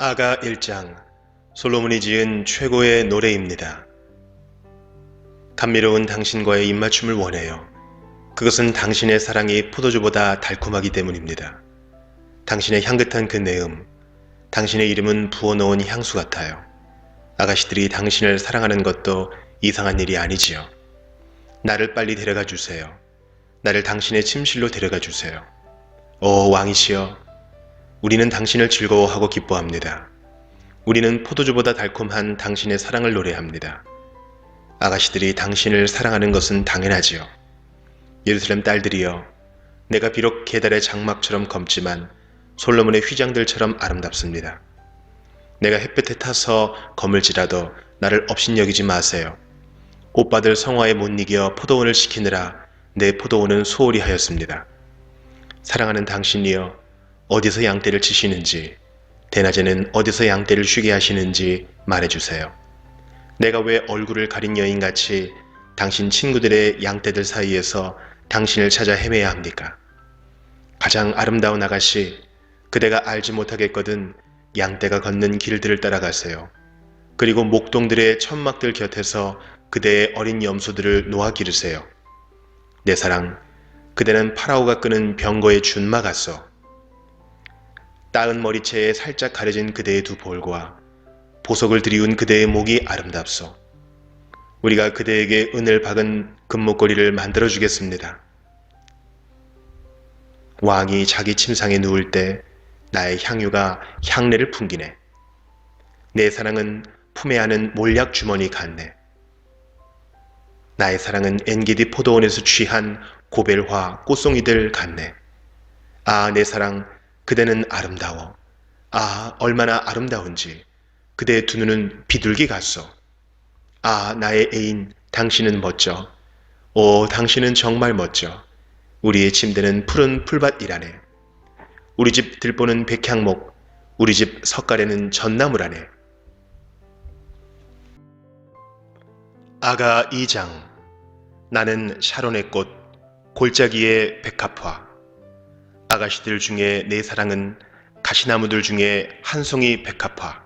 아가 1장 솔로몬이 지은 최고의 노래입니다. 감미로운 당신과의 입맞춤을 원해요. 그것은 당신의 사랑이 포도주보다 달콤하기 때문입니다. 당신의 향긋한 그 내음, 당신의 이름은 부어놓은 향수 같아요. 아가씨들이 당신을 사랑하는 것도 이상한 일이 아니지요. 나를 빨리 데려가 주세요. 나를 당신의 침실로 데려가 주세요. 오 왕이시여, 우리는 당신을 즐거워하고 기뻐합니다. 우리는 포도주보다 달콤한 당신의 사랑을 노래합니다. 아가씨들이 당신을 사랑하는 것은 당연하지요. 예루살렘 딸들이여, 내가 비록 계달의 장막처럼 검지만 솔로몬의 휘장들처럼 아름답습니다. 내가 햇볕에 타서 검을지라도 나를 업신여기지 마세요. 오빠들 성화에 못 이겨 포도원을 시키느라 내 포도원은 소홀히 하였습니다. 사랑하는 당신이여, 어디서 양떼를 치시는지, 대낮에는 어디서 양떼를 쉬게 하시는지 말해주세요. 내가 왜 얼굴을 가린 여인같이 당신 친구들의 양떼들 사이에서 당신을 찾아 헤매야 합니까? 가장 아름다운 아가씨, 그대가 알지 못하겠거든 양떼가 걷는 길들을 따라가세요. 그리고 목동들의 천막들 곁에서 그대의 어린 염소들을 놓아 기르세요. 내 사랑, 그대는 파라오가 끄는 병거의 준마 같소. 따은 머리채에 살짝 가려진 그대의 두 볼과 보석을 들이운 그대의 목이 아름답소. 우리가 그대에게 은을 박은 금목걸이를 만들어 주겠습니다. 왕이 자기 침상에 누울 때 나의 향유가 향내를 풍기네. 내 사랑은 품에 안은 몰약 주머니 같네. 나의 사랑은 엔게디 포도원에서 취한 고벨화 꽃송이들 같네. 아, 내 사랑, 그대는 아름다워. 아, 얼마나 아름다운지. 그대의 두 눈은 비둘기 같소. 아, 나의 애인, 당신은 멋져. 오, 당신은 정말 멋져. 우리의 침대는 푸른 풀밭이라네. 우리 집 들보는 백향목, 우리 집 석가래는 전나무라네. 아가 2장 나는 샤론의 꽃, 골짜기의 백합화. 아가씨들 중에 내 사랑은 가시나무들 중에 한 송이 백합화.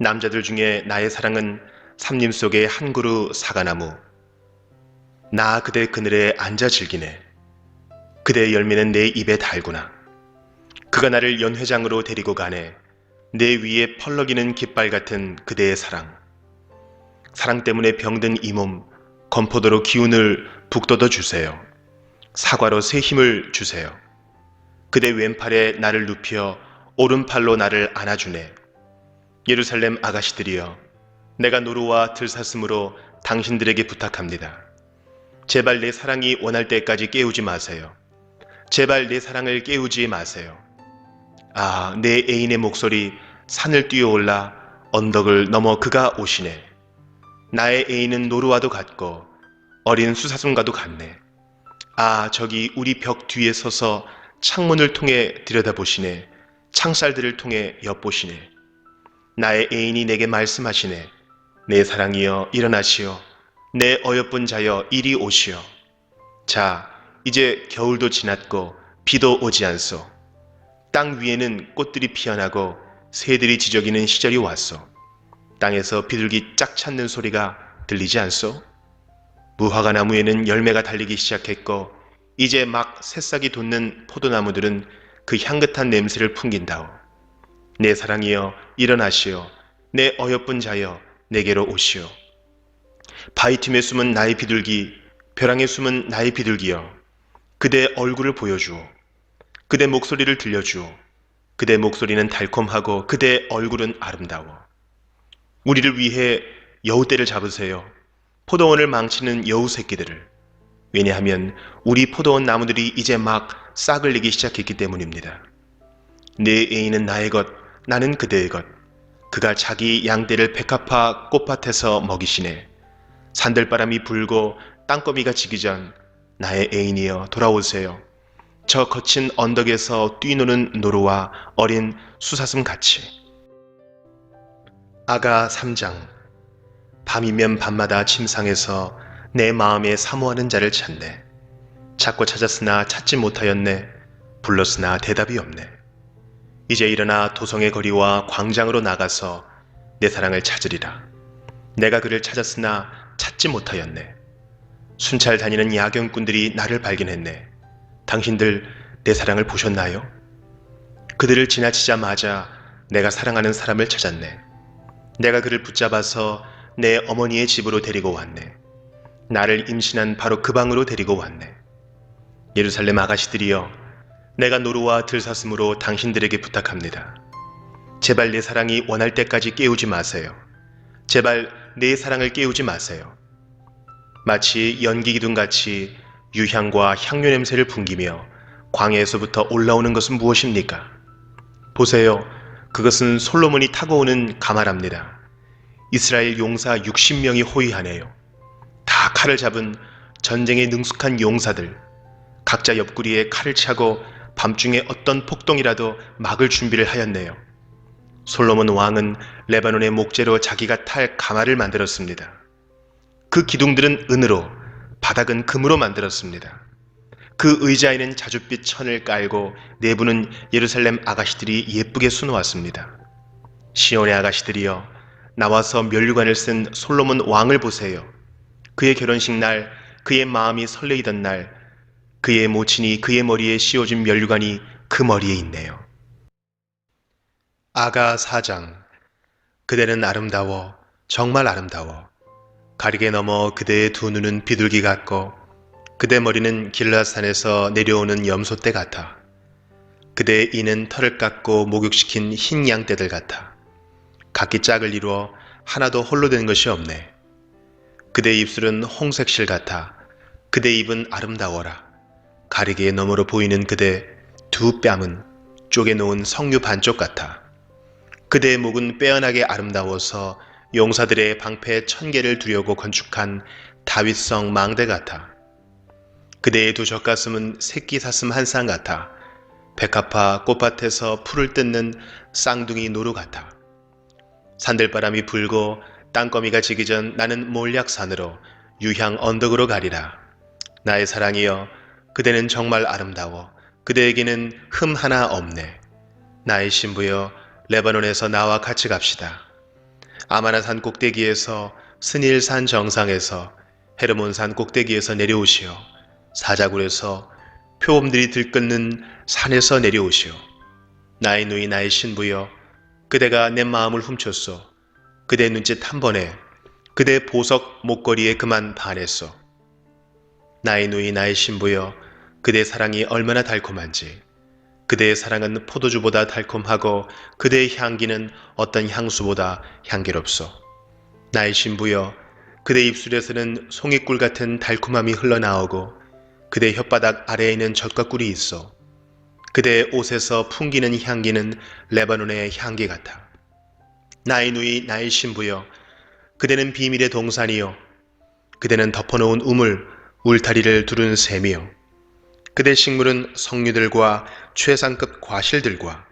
남자들 중에 나의 사랑은 삼림 속의 한 그루 사과나무. 나 그대 그늘에 앉아 즐기네. 그대의 열매는 내 입에 달구나. 그가 나를 연회장으로 데리고 가네. 내 위에 펄럭이는 깃발 같은 그대의 사랑. 사랑 때문에 병든 이 몸, 건포도로 기운을 북돋워 주세요. 사과로 새 힘을 주세요. 그대 왼팔에 나를 눕혀 오른팔로 나를 안아주네. 예루살렘 아가씨들이여, 내가 노루와 들사슴으로 당신들에게 부탁합니다. 제발 내 사랑이 원할 때까지 깨우지 마세요. 제발 내 사랑을 깨우지 마세요. 아, 내 애인의 목소리 산을 뛰어올라 언덕을 넘어 그가 오시네. 나의 애인은 노루와도 같고 어린 수사슴과도 같네. 아, 저기 우리 벽 뒤에 서서 창문을 통해 들여다보시네. 창살들을 통해 엿보시네. 나의 애인이 내게 말씀하시네. 내 사랑이여 일어나시오. 내 어여쁜 자여 이리 오시오. 자, 이제 겨울도 지났고 비도 오지 않소. 땅 위에는 꽃들이 피어나고 새들이 지저귀는 시절이 왔소. 땅에서 비둘기 짝 찾는 소리가 들리지 않소? 무화과 나무에는 열매가 달리기 시작했고 이제 막 새싹이 돋는 포도나무들은 그 향긋한 냄새를 풍긴다오. 내 사랑이여 일어나시오. 내 어여쁜 자여 내게로 오시오. 바위틈에 숨은 나의 비둘기, 벼랑에 숨은 나의 비둘기여. 그대 얼굴을 보여주오. 그대 목소리를 들려주오. 그대 목소리는 달콤하고 그대 얼굴은 아름다워. 우리를 위해 여우떼를 잡으세요. 포도원을 망치는 여우 새끼들을. 왜냐하면 우리 포도원 나무들이 이제 막 싹을 내기 시작했기 때문입니다. 내 애인은 나의 것, 나는 그대의 것. 그가 자기 양떼를 백합화 꽃밭에서 먹이시네. 산들바람이 불고 땅거미가 지기 전 나의 애인이여 돌아오세요. 저 거친 언덕에서 뛰노는 노루와 어린 수사슴 같이. 아가 3장 밤이면 밤마다 침상에서 내 마음에 사모하는 자를 찾네. 찾고 찾았으나 찾지 못하였네. 불렀으나 대답이 없네. 이제 일어나 도성의 거리와 광장으로 나가서 내 사랑을 찾으리라. 내가 그를 찾았으나 찾지 못하였네. 순찰 다니는 야경꾼들이 나를 발견했네. 당신들 내 사랑을 보셨나요? 그들을 지나치자마자 내가 사랑하는 사람을 찾았네. 내가 그를 붙잡아서 내 어머니의 집으로 데리고 왔네. 나를 임신한 바로 그 방으로 데리고 왔네. 예루살렘 아가씨들이여, 내가 노루와 들사슴으로 당신들에게 부탁합니다. 제발 내 사랑이 원할 때까지 깨우지 마세요. 제발 내 사랑을 깨우지 마세요. 마치 연기 기둥같이 유향과 향료 냄새를 풍기며 광야에서부터 올라오는 것은 무엇입니까? 보세요. 그것은 솔로몬이 타고 오는 가마랍니다. 이스라엘 용사 60명이 호위하네요. 다 칼을 잡은 전쟁에 능숙한 용사들. 각자 옆구리에 칼을 차고 밤중에 어떤 폭동이라도 막을 준비를 하였네요. 솔로몬 왕은 레바논의 목재로 자기가 탈 가마를 만들었습니다. 그 기둥들은 은으로, 바닥은 금으로 만들었습니다. 그 의자에는 자줏빛 천을 깔고 내부는 예루살렘 아가씨들이 예쁘게 수놓았습니다. 시온의 아가씨들이여 나와서 면류관을 쓴 솔로몬 왕을 보세요. 그의 결혼식 날 그의 마음이 설레이던 날 그의 모친이 그의 머리에 씌워준 면류관이 그 머리에 있네요. 아가 사장 그대는 아름다워 정말 아름다워 가리게 넘어 그대의 두 눈은 비둘기 같고 그대 머리는 길라산에서 내려오는 염소떼 같아. 그대의 이는 털을 깎고 목욕시킨 흰 양떼들 같아. 각기 짝을 이루어 하나도 홀로 된 것이 없네. 그대의 입술은 홍색 실 같아. 그대 입은 아름다워라. 가리개의 너머로 보이는 그대 두 뺨은 쪼개놓은 석류 반쪽 같아. 그대의 목은 빼어나게 아름다워서 용사들의 방패 천 개를 두려고 건축한 다윗성 망대 같아. 그대의 두 젖가슴은 새끼 사슴 한 쌍 같아. 백합화 꽃밭에서 풀을 뜯는 쌍둥이 노루 같아. 산들바람이 불고 땅거미가 지기 전 나는 몰약산으로 유향 언덕으로 가리라. 나의 사랑이여, 그대는 정말 아름다워. 그대에게는 흠 하나 없네. 나의 신부여, 레바논에서 나와 같이 갑시다. 아마나산 꼭대기에서 스닐산 정상에서 헤르몬산 꼭대기에서 내려오시오. 사자굴에서 표범들이 들끓는 산에서 내려오시오. 나의 누이 나의 신부여 그대가 내 마음을 훔쳤소. 그대 눈짓 한 번에 그대 보석 목걸이에 그만 반했소. 나의 누이 나의 신부여 그대 사랑이 얼마나 달콤한지 그대의 사랑은 포도주보다 달콤하고 그대의 향기는 어떤 향수보다 향기롭소. 나의 신부여 그대 입술에서는 송이꿀 같은 달콤함이 흘러나오고 그대 혓바닥 아래에는 젖과 꿀이 있어. 그대의 옷에서 풍기는 향기는 레바논의 향기 같아. 나의 누이 나의 신부여 그대는 비밀의 동산이요 그대는 덮어놓은 우물 울타리를 두른 샘이요 그대 식물은 석류들과 최상급 과실들과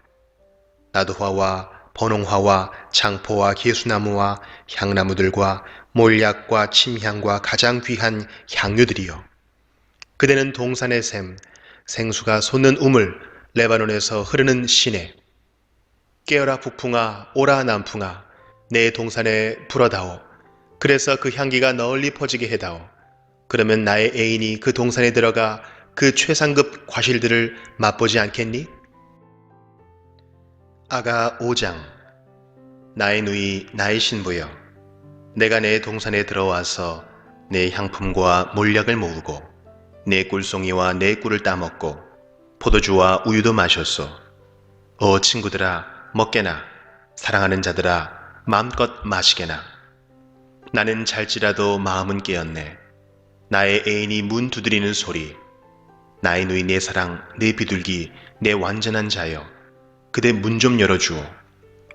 나도화와 번홍화와 장포와 개수나무와 향나무들과 몰약과 침향과 가장 귀한 향료들이요 그대는 동산의 샘, 생수가 솟는 우물, 레바논에서 흐르는 시내. 깨어라 북풍아, 오라 남풍아, 내 동산에 불어다오. 그래서 그 향기가 널리 퍼지게 해다오. 그러면 나의 애인이 그 동산에 들어가 그 최상급 과실들을 맛보지 않겠니? 아가 5장 나의 누이 나의 신부여 내가 내 동산에 들어와서 내 향품과 몰약을 모으고 내 꿀송이와 내 꿀을 따먹고 포도주와 우유도 마셨소. 오 친구들아 먹게나 사랑하는 자들아 마음껏 마시게나 나는 잘지라도 마음은 깨었네. 나의 애인이 문 두드리는 소리 나의 누이 내 사랑 내 비둘기 내 완전한 자여 그대 문 좀 열어주오.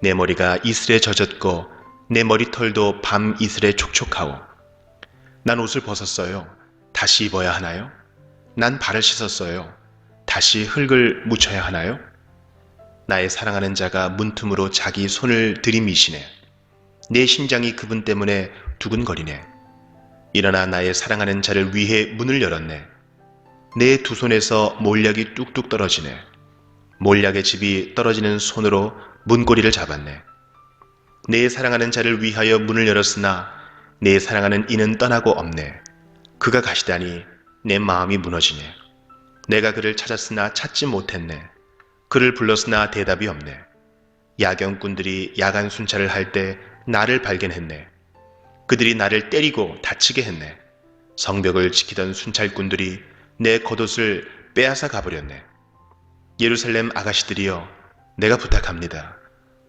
내 머리가 이슬에 젖었고 내 머리털도 밤 이슬에 촉촉하오. 난 옷을 벗었어요. 다시 입어야 하나요? 난 발을 씻었어요. 다시 흙을 묻혀야 하나요? 나의 사랑하는 자가 문틈으로 자기 손을 들이미시네. 내 심장이 그분 때문에 두근거리네. 일어나 나의 사랑하는 자를 위해 문을 열었네. 내 두 손에서 몰약이 뚝뚝 떨어지네. 몰약의 집이 떨어지는 손으로 문고리를 잡았네. 내 사랑하는 자를 위하여 문을 열었으나 내 사랑하는 이는 떠나고 없네. 그가 가시다니 내 마음이 무너지네. 내가 그를 찾았으나 찾지 못했네. 그를 불렀으나 대답이 없네. 야경꾼들이 야간 순찰을 할 때 나를 발견했네. 그들이 나를 때리고 다치게 했네. 성벽을 지키던 순찰꾼들이 내 겉옷을 빼앗아 가버렸네. 예루살렘 아가씨들이여, 내가 부탁합니다.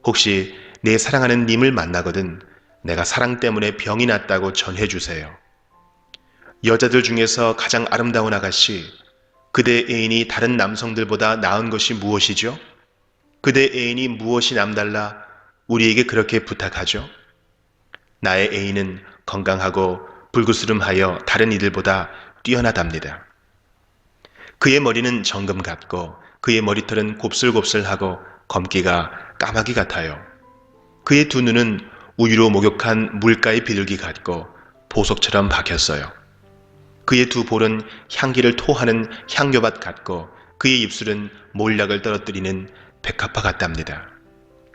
혹시 내 사랑하는 님을 만나거든 내가 사랑 때문에 병이 났다고 전해주세요. 여자들 중에서 가장 아름다운 아가씨, 그대 애인이 다른 남성들보다 나은 것이 무엇이죠? 그대 애인이 무엇이 남달라 우리에게 그렇게 부탁하죠? 나의 애인은 건강하고 불구스름하여 다른 이들보다 뛰어나답니다. 그의 머리는 정금 같고 그의 머리털은 곱슬곱슬하고 검기가 까마귀 같아요. 그의 두 눈은 우유로 목욕한 물가의 비둘기 같고 보석처럼 박혔어요. 그의 두 볼은 향기를 토하는 향료밭 같고 그의 입술은 몰약을 떨어뜨리는 백합화 같답니다.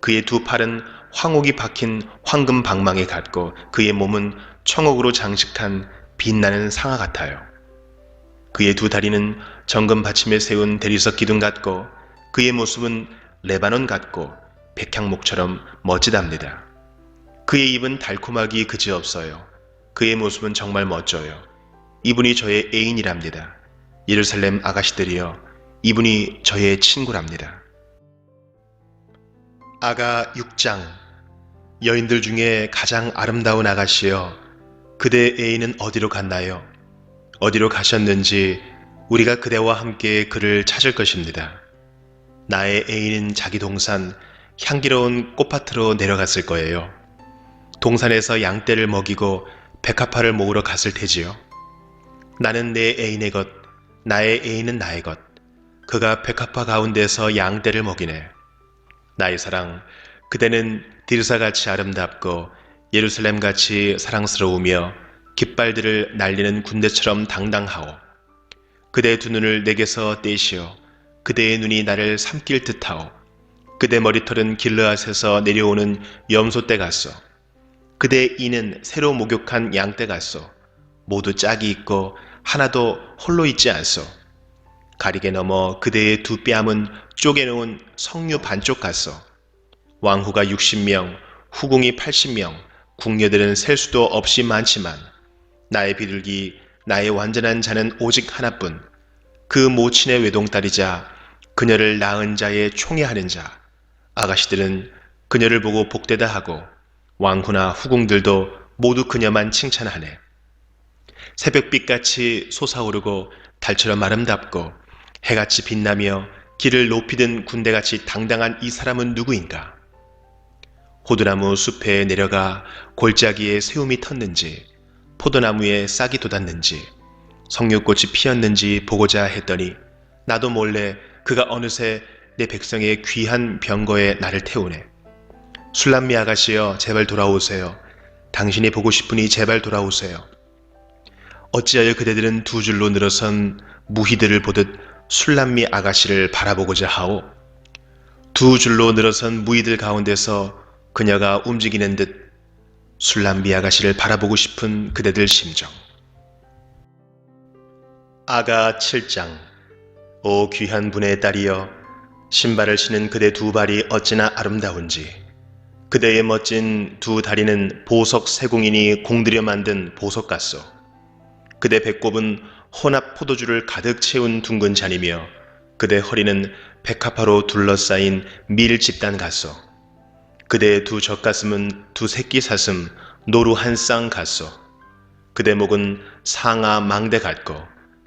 그의 두 팔은 황옥이 박힌 황금 방망이 같고 그의 몸은 청옥으로 장식한 빛나는 상아 같아요. 그의 두 다리는 정금 받침에 세운 대리석 기둥 같고 그의 모습은 레바논 같고 백향목처럼 멋지답니다. 그의 입은 달콤하기 그지없어요. 그의 모습은 정말 멋져요. 이분이 저의 애인이랍니다. 예루살렘 아가씨들이여, 이분이 저의 친구랍니다. 아가 6장 여인들 중에 가장 아름다운 아가씨여, 그대 애인은 어디로 갔나요? 어디로 가셨는지 우리가 그대와 함께 그를 찾을 것입니다. 나의 애인은 자기 동산 향기로운 꽃밭으로 내려갔을 거예요. 동산에서 양떼를 먹이고 백합화를 모으러 갔을 테지요. 나는 내 애인의 것, 나의 애인은 나의 것. 그가 백합화 가운데서 양떼를 먹이네. 나의 사랑, 그대는 디르사같이 아름답고 예루살렘같이 사랑스러우며 깃발들을 날리는 군대처럼 당당하오. 그대 두 눈을 내게서 떼시어 그대의 눈이 나를 삼킬 듯하오. 그대 머리털은 길르앗에서 내려오는 염소떼 같소. 그대 이는 새로 목욕한 양떼 같소. 모두 짝이 있고 하나도 홀로 있지 않소. 가리게 넘어 그대의 두 뺨은 쪼개놓은 석류 반쪽 같소. 왕후가 60명, 후궁이 80명, 궁녀들은 셀 수도 없이 많지만 나의 비둘기, 나의 완전한 자는 오직 하나뿐. 그 모친의 외동딸이자 그녀를 낳은 자의 총애하는 자. 아가씨들은 그녀를 보고 복되다 하고 왕후나 후궁들도 모두 그녀만 칭찬하네. 새벽빛같이 솟아오르고 달처럼 아름답고 해같이 빛나며 길을 높이 든 군대같이 당당한 이 사람은 누구인가? 호두나무 숲에 내려가 골짜기에 새움이 텄는지 포도나무에 싹이 돋았는지 석류꽃이 피었는지 보고자 했더니 나도 몰래 그가 어느새 내 백성의 귀한 병거에 나를 태우네. 술람미 아가씨여 제발 돌아오세요. 당신이 보고 싶으니 제발 돌아오세요. 어찌하여 그대들은 두 줄로 늘어선 무희들을 보듯 술람미 아가씨를 바라보고자 하오? 두 줄로 늘어선 무희들 가운데서 그녀가 움직이는 듯 술람미 아가씨를 바라보고 싶은 그대들 심정. 아가 7장 오 귀한 분의 딸이여 신발을 신은 그대 두 발이 어찌나 아름다운지 그대의 멋진 두 다리는 보석 세공인이 공들여 만든 보석 같소 그대 배꼽은 혼합 포도주를 가득 채운 둥근 잔이며 그대 허리는 백합화로 둘러싸인 밀 집단 같소 그대의 두 젖가슴은 두 새끼 사슴 노루 한 쌍 같소 그대 목은 상아 망대 같고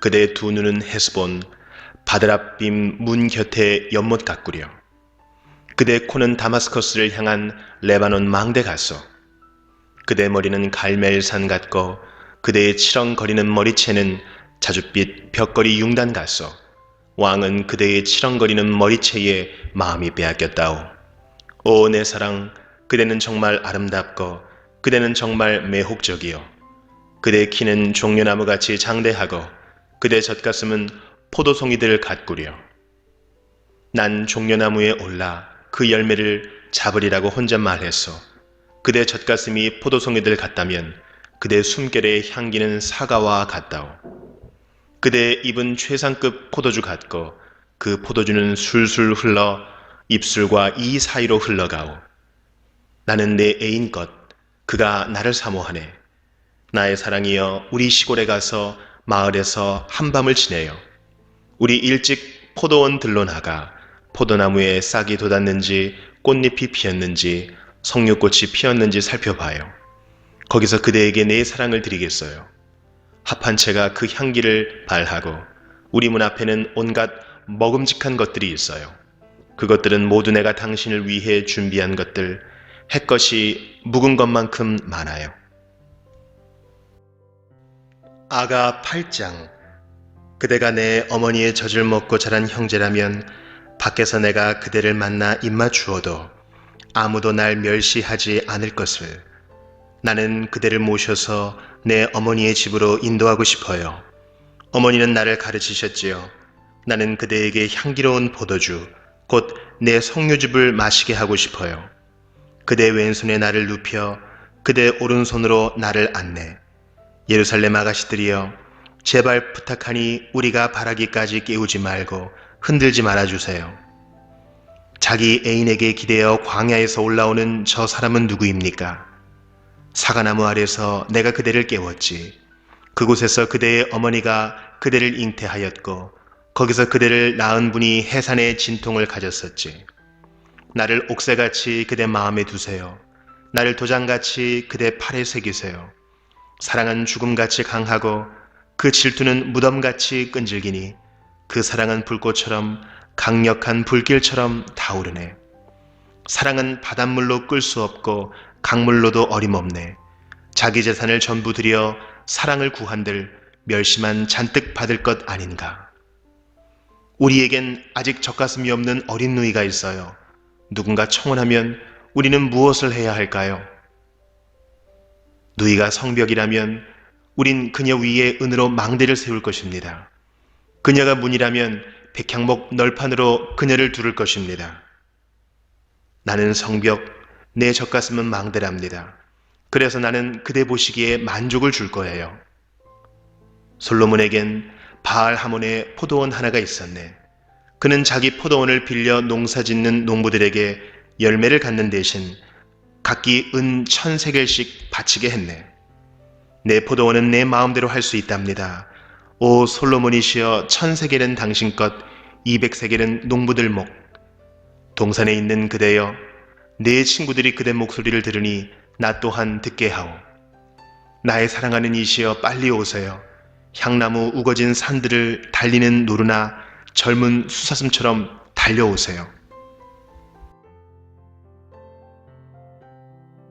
그대의 두 눈은 헤스본 바드랍빔 문 곁에 연못 같구려. 그대 코는 다마스커스를 향한 레바논 망대 같소. 그대 머리는 갈멜산 같고 그대의 치렁거리는 머리채는 자줏빛 벽걸이 융단 같소. 왕은 그대의 치렁거리는 머리채에 마음이 빼앗겼다오. 오 내 사랑, 그대는 정말 아름답고 그대는 정말 매혹적이요. 그대 키는 종려나무같이 장대하고 그대 젖가슴은 포도송이들 같구려. 난 종려나무에 올라 그 열매를 잡으리라고 혼자 말했소. 그대 젖가슴이 포도송이들 같다면 그대 숨결의 향기는 사과와 같다오. 그대 입은 최상급 포도주 같고 그 포도주는 술술 흘러 입술과 이 사이로 흘러가오. 나는 내 애인 것, 그가 나를 사모하네. 나의 사랑이여 우리 시골에 가서 마을에서 한밤을 지내요. 우리 일찍 포도원 들로 나가 포도나무에 싹이 돋았는지 꽃잎이 피었는지 석류꽃이 피었는지 살펴봐요. 거기서 그대에게 내 사랑을 드리겠어요. 합한 채가 그 향기를 발하고 우리 문 앞에는 온갖 먹음직한 것들이 있어요. 그것들은 모두 내가 당신을 위해 준비한 것들, 햇것이 묵은 것만큼 많아요. 아가 8장 그대가 내 어머니의 젖을 먹고 자란 형제라면 밖에서 내가 그대를 만나 입맛 주어도 아무도 날 멸시하지 않을 것을 나는 그대를 모셔서 내 어머니의 집으로 인도하고 싶어요. 어머니는 나를 가르치셨지요. 나는 그대에게 향기로운 포도주, 곧 내 석류즙을 마시게 하고 싶어요. 그대 왼손에 나를 눕혀 그대 오른손으로 나를 안내. 예루살렘 아가씨들이여, 제발 부탁하니 우리가 바라기까지 깨우지 말고 흔들지 말아주세요. 자기 애인에게 기대어 광야에서 올라오는 저 사람은 누구입니까? 사과나무 아래서 내가 그대를 깨웠지. 그곳에서 그대의 어머니가 그대를 잉태하였고, 거기서 그대를 낳은 분이 해산의 진통을 가졌었지. 나를 옥새같이 그대 마음에 두세요. 나를 도장같이 그대 팔에 새기세요. 사랑은 죽음같이 강하고 그 질투는 무덤같이 끈질기니 그 사랑은 불꽃처럼 강력한 불길처럼 타오르네. 사랑은 바닷물로 끌 수 없고 강물로도 어림없네. 자기 재산을 전부 들여 사랑을 구한들 멸시만 잔뜩 받을 것 아닌가. 우리에겐 아직 젖가슴이 없는 어린 누이가 있어요. 누군가 청혼하면 우리는 무엇을 해야 할까요? 누이가 성벽이라면 우린 그녀 위에 은으로 망대를 세울 것입니다. 그녀가 문이라면 백향목 널판으로 그녀를 두를 것입니다. 나는 성벽, 내 젖가슴은 망대랍니다. 그래서 나는 그대 보시기에 만족을 줄 거예요. 솔로몬에겐 바알 하몬의 포도원 하나가 있었네. 그는 자기 포도원을 빌려 농사 짓는 농부들에게 열매를 갖는 대신 각기 은 천세 겔씩 바치게 했네. 내 포도원은 내 마음대로 할 수 있답니다. 오 솔로몬이시여 천세 겔은 당신 것, 이백세 겔은 농부들 목. 동산에 있는 그대여, 내 친구들이 그대 목소리를 들으니 나 또한 듣게 하오. 나의 사랑하는 이시여 빨리 오세요. 향나무 우거진 산들을 달리는 노루나 젊은 수사슴처럼 달려오세요.